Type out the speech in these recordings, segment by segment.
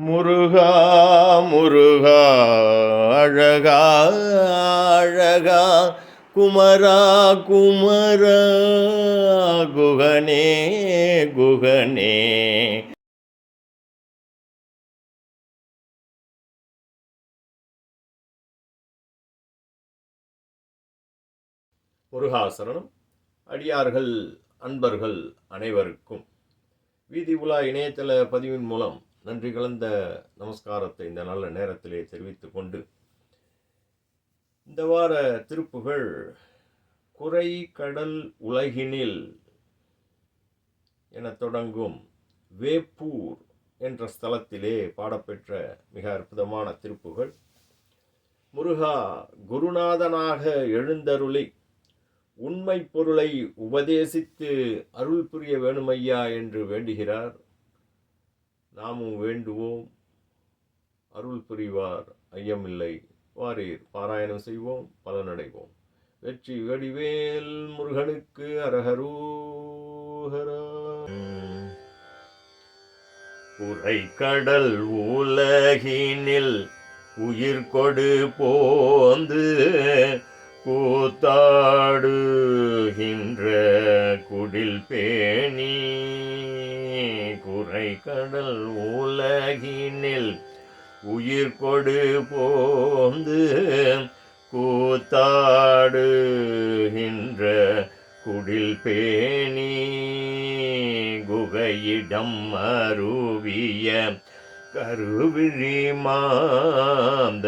முருகா முருகா அழகா அழகா குமரா குமரா குகனே குகனே. முருகாசரணம். அடியார்கள் அன்பர்கள் அனைவருக்கும் வீதி உலா இணையதள பதிவின் மூலம் நன்றி கலந்த நமஸ்காரத்தை இந்த நல்ல நேரத்திலே தெரிவித்து கொண்டு இந்த வார திருப்புகள் குறை கடல் உலகினில் என தொடங்கும் வேப்பூர் என்ற ஸ்தலத்திலே பாடப்பெற்ற மிக அற்புதமான திருப்புகள். முருகா குருநாதனாக எழுந்தருளி உண்மை பொருளை உபதேசித்து அருள் புரிய வேணுமையா என்று வேண்டுகிறார். நாமும் வேண்டுவோம். அருள் புரிவார். ஐயமில்லை. வாரீர். பாராயணம் செய்வோம். பலனடைவோம். வெற்றி வடிவேல் முருகனுக்கு அரகரூஹரா உரை கடல் உலகினில் உயிர் கொடு போந்து கூத்தாடுகின்ற குடில் பேணி. கடல் உலகினில் உயிர் கொடு போந்து கூத்தாடுகின்ற குடில் பேணி குகையிடம் அருவிய கருவிழி மாந்தர்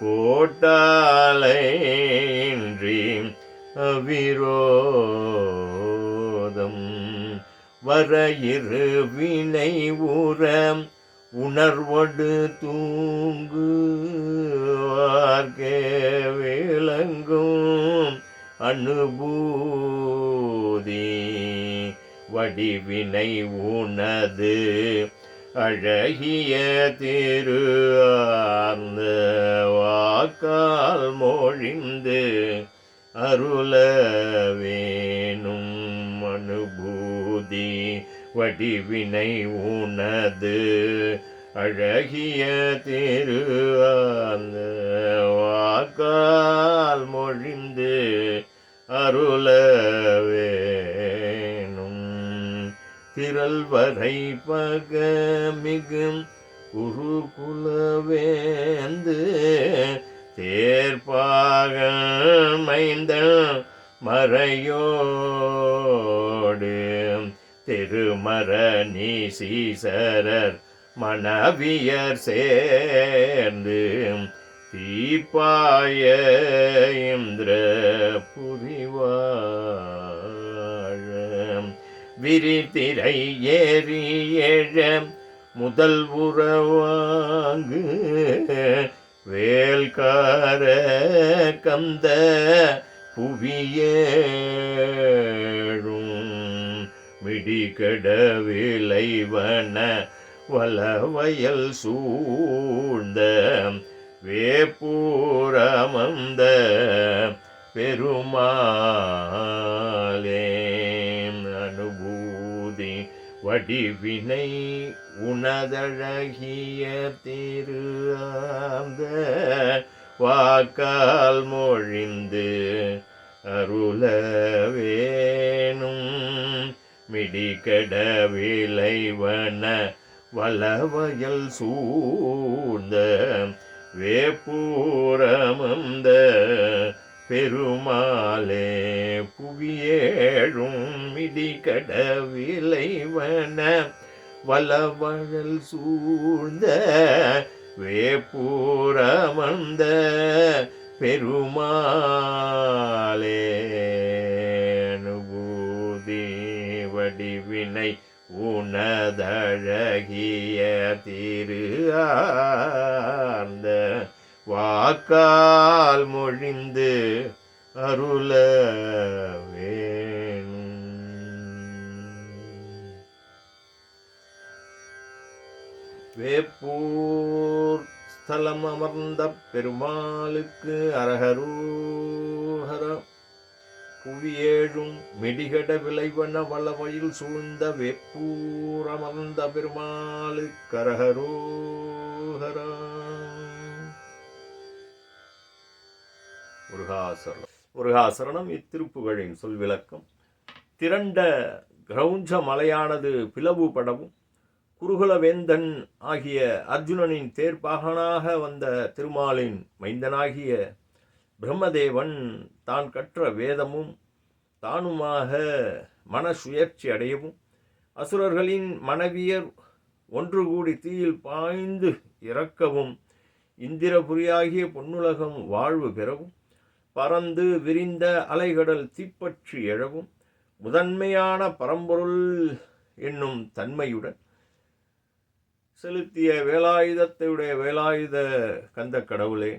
கோட்டாலை அவிரோ வர இரு வினை உரம் உணர்வடு தூங்கு விளங்கும் அனுபூதி. வடிவினை உனது அழகிய திரு ஆர்ந்த வாக்கால் மொழிந்து அருளவே. அனுபூதி வடிவினை உனது அழகிய திரு வாக்கால் மொழிந்து அருள வேணும் திரள் வரை பகமிகும் குருகுலவேந்து தேர்ப்பாக மைந்த மறையோடு திருமரணி சீசரர் மணவியர் சேர்ந்து தீப்பாய இந்திர புரிவாழ. விரித்திரை ஏறி ஏழ முதல் உறவாங்கு வேல்கார கந்த புவியேழும் மிடிகட விளைவன வலவயல் சூழ்ந்த வேப்பூரமந்த பெருமாளே அனுபூதி வடிவினை உனதழகிய திரு வாக்கால் மொழிந்து அருள வேணும் மிடிகட விளைவன வளவயல் சூழ்ந்த வேப்பூரமந்த பெருமாளே புவியேழும் மிடிகட விளைவன வளவழல் சூழ்ந்த வேப்பூரமந்த பெருமாளே. உனதழகிய திரு ஆர்ந்த வாக்கால் மொழிந்து அருள வேணும் வேப்பூர் ஸ்தலம் அமர்ந்த பெருமாளுக்கு அரகரூஹர புவியேழும் மெடிகட விளைவன வளவயில் சூழ்ந்த வெப்பூரமர்ந்த பெருமாளு கரஹரோஹரா முருகாசரணம். முருகாசரணம் இத்திருப்புகளின் சொல் விளக்கம். திரண்ட கிரௌஞ்ச மலையானது பிளவுபடவும் குருகுலவேந்தன் ஆகிய அர்ஜுனனின் தேர்ப்பாகனாக வந்த திருமாலின் மைந்தனாகிய பிரம்மதேவன் தான் கற்ற வேதமும் தானுமாக மன சுயற்சி அடையவும் அசுரர்களின் மனைவியர் ஒன்று கூடி தீயில் பாய்ந்து இறக்கவும் இந்திரபுரியாகிய பொன்னுலகம் வாழ்வு பெறவும் பறந்து விரிந்த அலைகடல் தீப்பற்றி எழவும் முதன்மையான பரம்பொருள் என்னும் தன்மையுடன் செலுத்திய வேலாயுதத்தையுடைய வேலாயுத கந்த கடவுளே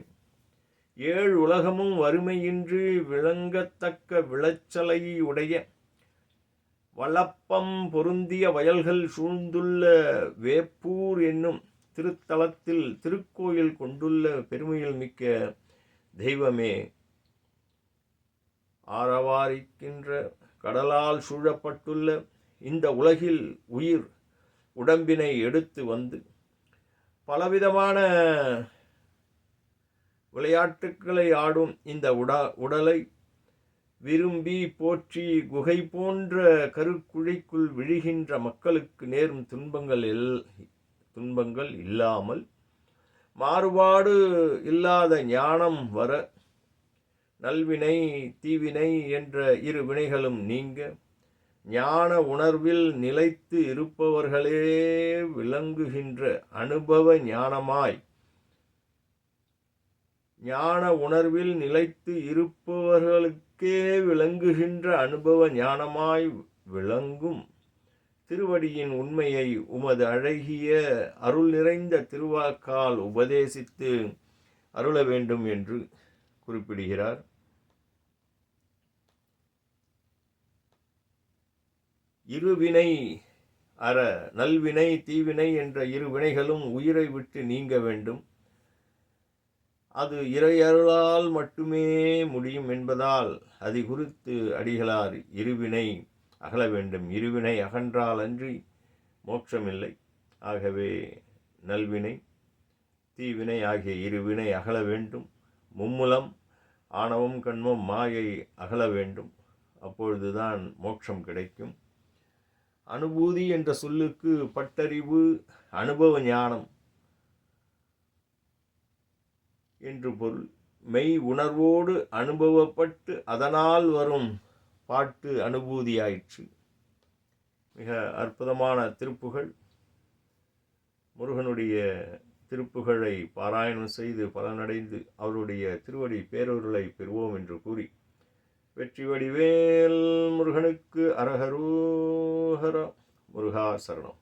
ஏழு உலகமும் வறுமையின்றி விளங்கத்தக்க விளைச்சலை உடைய வளப்பம் பொருந்திய வயல்கள் சூழ்ந்துள்ள வேப்பூர் என்னும் திருத்தலத்தில் திருக்கோயில் கொண்டுள்ள பெருமையில் மிக்க தெய்வமே. ஆரவாரிக்கின்ற கடலால் சூழப்பட்டுள்ள இந்த உலகில் உயிர் உடம்பினை எடுத்து வந்து பலவிதமான விளையாட்டுக்களை ஆடும் இந்த உடா உடலை விரும்பி போற்றி குகை போன்ற கருக்குழிக்குள் விழுகின்ற மக்களுக்கு நேரும் துன்பங்கள் எல் துன்பங்கள் இல்லாமல் மாறுபாடு இல்லாத ஞானம் வர நல்வினை தீவினை என்ற இரு வினைகளும் நீங்க ஞான உணர்வில் நிலைத்து இருப்பவர்களே விளங்குகின்ற அனுபவ ஞானமாய் ஞான உணர்வில் நிலைத்து இருப்பவர்களுக்கே விளங்குகின்ற அனுபவ ஞானமாய் விளங்கும். திருவடியின் உண்மையை உமது அழகிய அருள் நிறைந்த திருவாக்கால் உபதேசித்து அருள வேண்டும் என்று குறிப்பிடுகிறார். இருவினை அற நல்வினை தீவினை என்ற இரு வினைகளும் உயிரை விட்டு நீங்க வேண்டும். அது இறையருளால் மட்டுமே முடியும் என்பதால் அது குறித்து அடிகளார் இருவினை அகல வேண்டும். இருவினை அகன்றால் அன்றி மோட்சமில்லை. ஆகவே நல்வினை தீவினை ஆகிய இருவினை அகல வேண்டும். மும்முலம் ஆணவம் கண்மம் மாயை அகல வேண்டும். அப்பொழுதுதான் மோட்சம் கிடைக்கும். அனுபூதி என்ற சொல்லுக்கு பட்டறிவு அனுபவ ஞானம் என்று பொருள். மெய் உணர்வோடு அனுபவப்பட்டு அதனால் வரும் பாட்டு அனுபூதியாயிற்று. மிக அற்புதமான திருப்புகள். முருகனுடைய திருப்புகழை பாராயணம் செய்து பலனடைந்து அவருடைய திருவடி பேரொருளை பெறுவோம் என்று கூறி வெற்றி வடிவேல் முருகனுக்கு அரகரோஹர முருகா சரணம்.